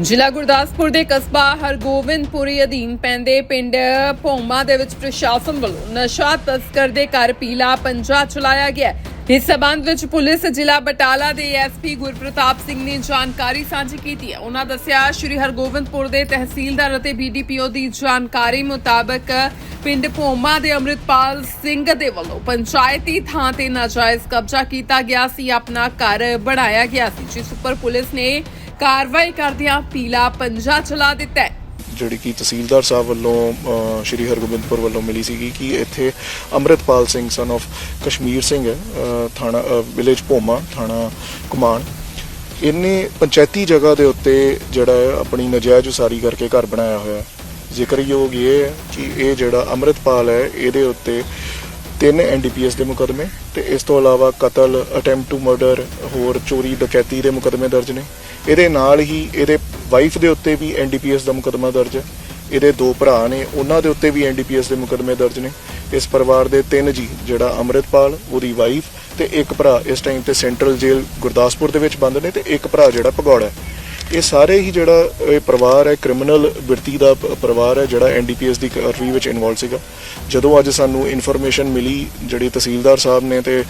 ਜ਼ਿਲ੍ਹਾ ਗੁਰਦਾਸਪੁਰ ਦੇ ਕਸਬਾ ਹਰਗੋਬਿੰਦਪੁਰੀ ਅਧੀਨ ਪੈਂਦੇ ਪਿੰਡ ਭੋਮਾ ਦੇ ਵਿੱਚ ਪ੍ਰਸ਼ਾਸਨ ਵੱਲੋਂ ਨਸ਼ਾ ਤਸਕਰ ਦੇ ਘਰ ਪੀਲਾ ਪੰਜਾ ਚਲਾਇਆ ਗਿਆ ਇਸ ਸਬੰਧ ਵਿੱਚ ਪੁਲਿਸ ਜ਼ਿਲ੍ਹਾ ਬਟਾਲਾ ਦੇ ਐਸਪੀ ਗੁਰਪ੍ਰਤਾਪ ਸਿੰਘ ਨੇ ਜਾਣਕਾਰੀ ਸਾਂਝੀ ਕੀਤੀ ਹੈ। ਉਹਨਾਂ ਦੱਸਿਆ, ਸ਼੍ਰੀ ਹਰਗੋਬਿੰਦਪੁਰ ਦੇ ਤਹਿਸੀਲਦਾਰ ਅਤੇ ਬੀਡੀਪੀਓ ਦੀ ਜਾਣਕਾਰੀ ਮੁਤਾਬਕ ਪਿੰਡ ਭੋਮਾ ਦੇ ਅੰਮ੍ਰਿਤਪਾਲ ਸਿੰਘ ਦੇ ਵੱਲੋਂ ਪੰਚਾਇਤੀ ਥਾਂ ਤੇ ਨਾਜਾਇਜ਼ ਕਬਜ਼ਾ ਕੀਤਾ ਗਿਆ ਸੀ, ਆਪਣਾ ਘਰ ਬਣਾਇਆ ਗਿਆ ਸੀ, ਜਿਸ ਉੱਪਰ ਪੁਲਿਸ ਨੇ ਕਾਰਵਾਈ ਕਰਦਿਆਂ ਪੀਲਾ ਪੰਜਾ ਚਲਾ ਦਿੱਤਾ ਹੈ। ਜਿਹੜੀ ਕਿ ਤਹਿਸੀਲਦਾਰ ਸਾਹਿਬ ਵੱਲੋਂ ਸ਼੍ਰੀ ਹਰਗੋਬਿੰਦਪੁਰ ਵੱਲੋਂ ਮਿਲੀ ਸੀਗੀ ਕਿ ਇੱਥੇ ਅੰਮ੍ਰਿਤਪਾਲ ਸਿੰਘ ਸਨ of ਕਸ਼ਮੀਰ ਸਿੰਘ ਹੈ ਥਾਣਾ ਵਿਲੇਜ ਭੋਮਾ, ਥਾਣਾ ਕੁਮਾਨ ਇਹਨੇ ਪੰਚਾਇਤੀ ਜਗ੍ਹਾ ਦੇ ਉੱਤੇ ਜਿਹੜਾ ਆਪਣੀ ਨਜਾਇਜ਼ ਉਸਾਰੀ ਕਰਕੇ ਘਰ ਬਣਾਇਆ ਹੋਇਆ ਜ਼ਿਕਰਯੋਗ ਇਹ ਹੈ ਕਿ ਇਹ ਜਿਹੜਾ ਅੰਮ੍ਰਿਤਪਾਲ ਹੈ, ਇਹਦੇ ਉੱਤੇ ਤਿੰਨ ਐਨਡੀਪੀਐਸ ਦੇ ਮੁਕਦਮੇ ਤੇ ਇਸ ਤੋਂ ਇਲਾਵਾ ਕਤਲ, ਅਟੈਂਪਟ ਟੂ ਮਰਡਰ, ਹੋਰ ਚੋਰੀ, ਡਕੈਤੀ ਦੇ ਮੁਕਦਮੇ ਦਰਜ ਨੇ। ਇਹਦੇ ਨਾਲ ਹੀ ਇਹਦੇ ਵਾਈਫ ਦੇ ਉੱਤੇ ਵੀ ਐਨਡੀਪੀਐਸ ਦਾ ਮੁਕਦਮਾ ਦਰਜ ਹੈ। ਇਹਦੇ ਦੋ ਭਰਾ ਨੇ, ਉਹਨਾਂ ਦੇ ਉੱਤੇ ਵੀ ਐਨਡੀਪੀਐਸ ਦੇ ਮੁਕਦਮੇ ਦਰਜ ਨੇ। ਇਸ ਪਰਿਵਾਰ ਦੇ ਤਿੰਨ ਜੀ, ਜਿਹੜਾ ਅੰਮ੍ਰਿਤਪਾਲ, ਉਹਦੀ ਵਾਈਫ ਤੇ ਇੱਕ ਭਰਾ ਇਸ ਟਾਈਮ ਤੇ ਸੈਂਟਰਲ ਜੇਲ੍ਹ ਗੁਰਦਾਸਪੁਰ ਦੇ ਵਿੱਚ ਬੰਦ ਨੇ ਤੇ ਇੱਕ ਭਰਾ ਜਿਹੜਾ ਭਗੌੜਾ ਹੈ। ਇਹ ਸਾਰੇ ਹੀ ਜਿਹੜਾ, ਇਹ ਪਰਿਵਾਰ ਹੈ ਕ੍ਰਿਮੀਨਲ ਬਿਰਤੀ ਦਾ ਪਰਿਵਾਰ ਹੈ, ਜਿਹੜਾ ਐਨਡੀਪੀਐਸ ਦੀ ਕਾਰਵਾਈ ਵਿੱਚ ਇਨਵੋਲਵ ਸੀਗਾ। ਜਦੋਂ ਅੱਜ ਸਾਨੂੰ ਇਨਫੋਰਮੇਸ਼ਨ ਮਿਲੀ, ਜਿਹੜੀ ਤਹਿਸੀਲਦਾਰ ਸਾਹਿਬ ਨੇ ਤੇ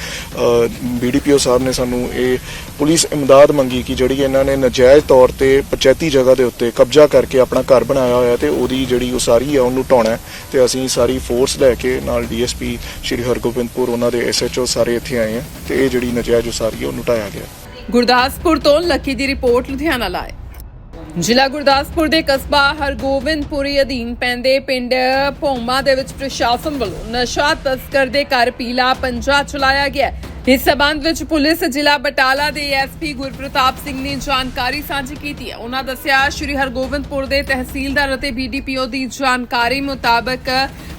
ਬੀਡੀਪੀਓ ਸਾਹਿਬ ਨੇ ਸਾਨੂੰ ਇਹ ਪੁਲਿਸ ਇਮਦਾਦ ਮੰਗੀ ਕਿ ਜਿਹੜੀ ਇਹਨਾਂ ਨੇ ਨਜਾਇਜ਼ ਤੌਰ ਤੇ ਪੰਚਾਇਤੀ ਜਗ੍ਹਾ ਦੇ ਉੱਤੇ ਕਬਜ਼ਾ ਕਰਕੇ ਆਪਣਾ ਘਰ ਬਣਾਇਆ ਹੋਇਆ ਤੇ ਉਹਦੀ ਜਿਹੜੀ ਉਸਾਰੀ ਹੈ ਉਹਨੂੰ ਢਾਉਣਾ ਹੈ। ਤੇ ਅਸੀਂ ਸਾਰੀ ਫੋਰਸ ਲੈ ਕੇ ਨਾਲ ਡੀਐਸਪੀ ਸ਼੍ਰੀ ਹਰਗੋਬਿੰਦਪੁਰ, ਉਹਨਾਂ ਦੇ ਐਸਐਚਓ ਸਾਰੇ ਇੱਥੇ ਆਏ ਆ ਤੇ ਇਹ ਜਿਹੜੀ ਨਜਾਇਜ਼ ਉਸਾਰੀ ਹੈ ਉਹਨੂੰ ਢਾਇਆ ਗਿਆ। ਗੁਰਦਾਸਪੁਰ ਤੋਂ ਲੱਕੀ ਦੀ ਰਿਪੋਰਟ ਲੁਧਿਆਣਾ ਲਾਏ। ਜ਼ਿਲ੍ਹਾ ਗੁਰਦਾਸਪੁਰ ਦੇ ਕਸਬਾ ਹਰਗੋਬਿੰਦਪੁਰੀ ਅਧੀਨ ਪੈਂਦੇ ਪਿੰਡ ਭੋਮਾ ਦੇ ਵਿੱਚ ਪ੍ਰਸ਼ਾਸਨ ਵੱਲੋਂ ਨਸ਼ਾ ਤਸਕਰ ਦੇ ਘਰ ਪੀਲਾ ਪੰਜਾ ਚਲਾਇਆ ਗਿਆ ਇਸ ਸਬੰਧ ਵਿੱਚ ਪੁਲਿਸ ਜ਼ਿਲ੍ਹਾ ਬਟਾਲਾ ਦੇ ਐਸਪੀ ਗੁਰਪ੍ਰਤਾਪ ਸਿੰਘ ਨੇ ਜਾਣਕਾਰੀ ਸਾਂਝੀ ਕੀਤੀ ਹੈ। ਉਹਨਾਂ ਦੱਸਿਆ, ਸ਼੍ਰੀ ਹਰਗੋਬਿੰਦਪੁਰ ਦੇ ਤਹਿਸੀਲਦਾਰ ਅਤੇ ਬੀਡੀਪੀਓ ਦੀ ਜਾਣਕਾਰੀ ਮੁਤਾਬਕ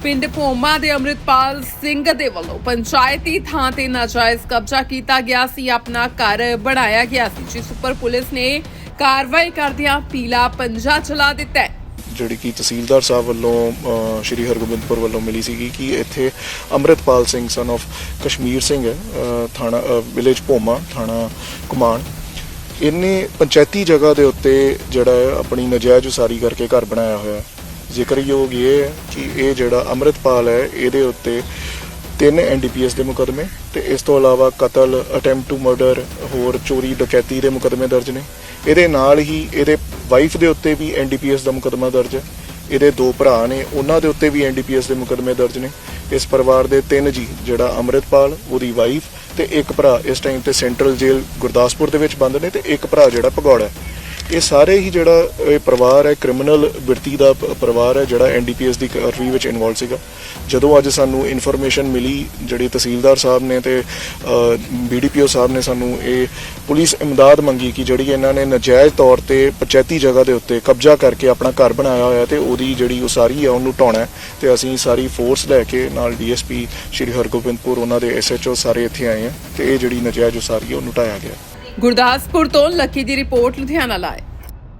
ਪਿੰਡ ਭੋਮਾ ਦੇ ਅੰਮ੍ਰਿਤਪਾਲ ਸਿੰਘ ਦੇ ਵੱਲੋਂ ਪੰਚਾਇਤੀ ਥਾਂ ਤੇ ਨਾਜਾਇਜ਼ ਕਬਜ਼ਾ ਕੀਤਾ ਗਿਆ ਸੀ ਆਪਣਾ ਘਰ ਬਣਾਇਆ ਗਿਆ ਸੀ ਜਿਸ ਉੱਪਰ ਪੁਲਿਸ ਨੇ ਕਾਰਵਾਈ ਕਰਦਿਆਂ ਪੀਲਾ ਪੰਜਾ ਚਲਾ ਦਿੱਤਾ ਹੈ। ਜਿਹੜੀ ਕਿ ਤਹਿਸੀਲਦਾਰ ਸਾਹਿਬ ਵੱਲੋਂ ਅ, ਸ਼੍ਰੀ ਹਰਗੋਬਿੰਦਪੁਰ ਵੱਲੋਂ ਮਿਲੀ ਸੀਗੀ ਕਿ ਇੱਥੇ ਅੰਮ੍ਰਿਤਪਾਲ ਸਿੰਘ ਸਨ of ਕਸ਼ਮੀਰ ਸਿੰਘ ਹੈ ਅ, ਥਾਣਾ ਵਿਲੇਜ ਭੋਮਾ ਥਾਣਾ ਕੁਮਾਨ ਇਹਨੇ ਪੰਚਾਇਤੀ ਜਗ੍ਹਾ ਦੇ ਉੱਤੇ ਜਿਹੜਾ ਹੈ ਆਪਣੀ ਨਜਾਇਜ਼ ਉਸਾਰੀ ਕਰਕੇ ਘਰ ਬਣਾਇਆ ਹੋਇਆ ਹੈ। ਜ਼ਿਕਰਯੋਗ ਇਹ ਹੈ ਕਿ ਇਹ ਜਿਹੜਾ ਅੰਮ੍ਰਿਤਪਾਲ ਹੈ, ਇਹਦੇ ਉੱਤੇ ਤਿੰਨ ਐਨਡੀਪੀਐਸ ਦੇ ਮੁਕਦਮੇ ਤੇ ਇਸ ਤੋਂ ਇਲਾਵਾ ਕਤਲ ਅਟੈਂਪਟ ਟੂ ਮਰਡਰ ਹੋਰ ਚੋਰੀ, ਡਕੈਤੀ ਦੇ ਮੁਕਦਮੇ ਦਰਜ ਨੇ। ਇਹਦੇ ਨਾਲ ਹੀ ਇਹਦੇ ਵਾਈਫ ਦੇ ਉੱਤੇ ਵੀ ਐਨਡੀਪੀਐਸ ਦਾ ਮੁਕਦਮਾ ਦਰਜ ਹੈ। ਇਹਦੇ ਦੋ ਭਰਾ ਨੇ, ਉਹਨਾਂ ਦੇ ਉੱਤੇ ਵੀ ਐਨਡੀਪੀਐਸ ਦੇ ਮੁਕਦਮੇ ਦਰਜ ਨੇ। ਇਸ ਪਰਿਵਾਰ ਦੇ ਤਿੰਨ ਜੀ, ਜਿਹੜਾ ਅੰਮ੍ਰਿਤਪਾਲ, ਉਹਦੀ ਵਾਈਫ ਤੇ ਇੱਕ ਭਰਾ, ਇਸ ਟਾਈਮ ਤੇ ਸੈਂਟਰਲ ਜੇਲ੍ਹ ਗੁਰਦਾਸਪੁਰ ਦੇ ਵਿੱਚ ਬੰਦ ਨੇ ਤੇ ਇੱਕ ਭਰਾ ਜਿਹੜਾ ਭਗੌੜਾ ਹੈ। ਇਹ ਸਾਰੇ ਹੀ ਜਿਹੜਾ, ਇਹ ਪਰਿਵਾਰ ਹੈ ਕ੍ਰਿਮੀਨਲ ਬਿਰਤੀ ਦਾ ਪਰਿਵਾਰ ਹੈ, ਜਿਹੜਾ ਐਨਡੀਪੀਐਸ ਦੀ ਕਾਰਵਾਈ ਵਿੱਚ ਇਨਵੋਲਵ ਸੀਗਾ। ਜਦੋਂ ਅੱਜ ਸਾਨੂੰ ਇਨਫੋਰਮੇਸ਼ਨ ਮਿਲੀ, ਜਿਹੜੀ ਤਹਿਸੀਲਦਾਰ ਸਾਹਿਬ ਨੇ ਤੇ ਬੀਡੀਪੀਓ ਸਾਹਿਬ ਨੇ ਸਾਨੂੰ ਇਹ ਪੁਲਿਸ ਇਮਦਾਦ ਮੰਗੀ ਕਿ ਜਿਹੜੀ ਇਹਨਾਂ ਨੇ ਨਜਾਇਜ਼ ਤੌਰ ਤੇ ਪੰਚਾਇਤੀ ਜਗ੍ਹਾ ਦੇ ਉੱਤੇ ਕਬਜ਼ਾ ਕਰਕੇ ਆਪਣਾ ਘਰ ਬਣਾਇਆ ਹੋਇਆ ਤੇ ਉਹਦੀ ਜਿਹੜੀ ਉਸਾਰੀ ਹੈ ਉਹਨੂੰ ਢਾਉਣਾ ਹੈ। ਤੇ ਅਸੀਂ ਸਾਰੀ ਫੋਰਸ ਲੈ ਕੇ ਨਾਲ ਡੀਐਸਪੀ ਸ਼੍ਰੀ ਹਰਗੋਬਿੰਦਪੁਰ, ਉਹਨਾਂ ਦੇ ਐਸਐਚਓ ਸਾਰੇ ਇੱਥੇ ਆਏ ਆ ਤੇ ਇਹ ਜਿਹੜੀ ਨਜਾਇਜ਼ ਉਸਾਰੀ ਹੈ, ਉਹਨੂੰ ਢਾਇਆ ਗਿਆ। ਗੁਰਦਾਸਪੁਰ ਤੋਂ ਲੱਕੀ ਦੀ ਰਿਪੋਰਟ ਲੁਧਿਆਣਾ ਲਾਏ।